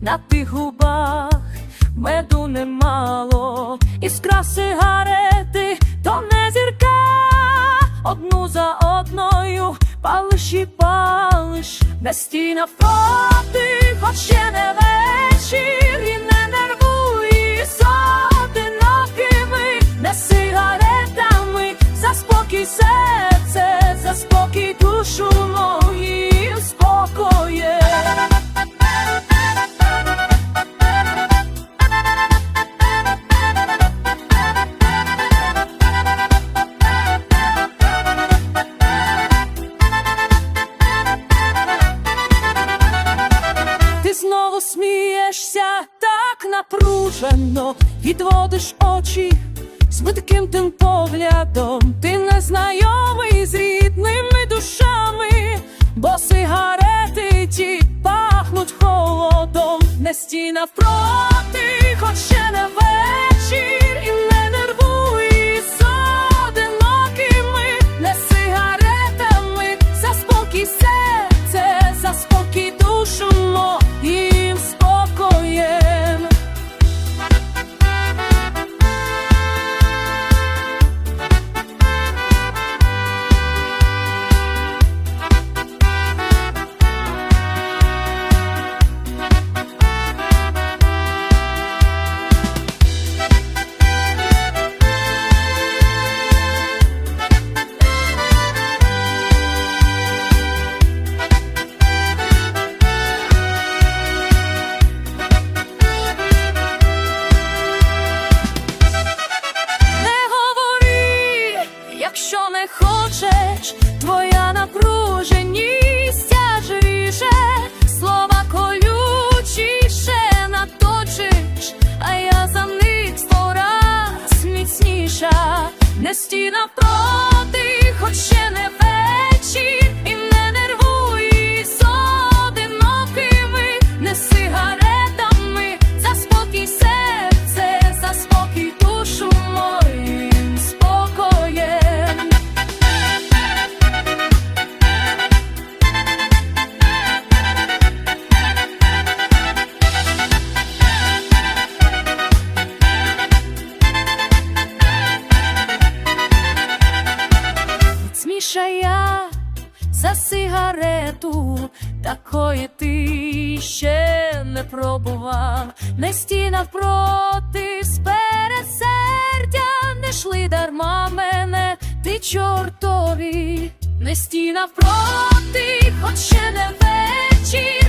на тих губах меду немало, іскра сигарети, то не зірка, одну за одною палиш і палиш, не стій навпроти, хоч ще не вечір, і не нервуй з одинокими, не сигаретами, за спокій серце, за спокій душу моїм знову смієшся так напружено, відводиш очі з видким тим поглядом. Ти незнайомий з рідними душами, бо сигарети ті пахнуть холодом, не стіна впроти, хоч ще не не стіна проти, хоч ще не вечір, я за сигарету, такої ти ще не пробував, не стій навпроти з пересердя, не шли дарма мене, ти чортові, не стій навпроти, хоч ще не вечір.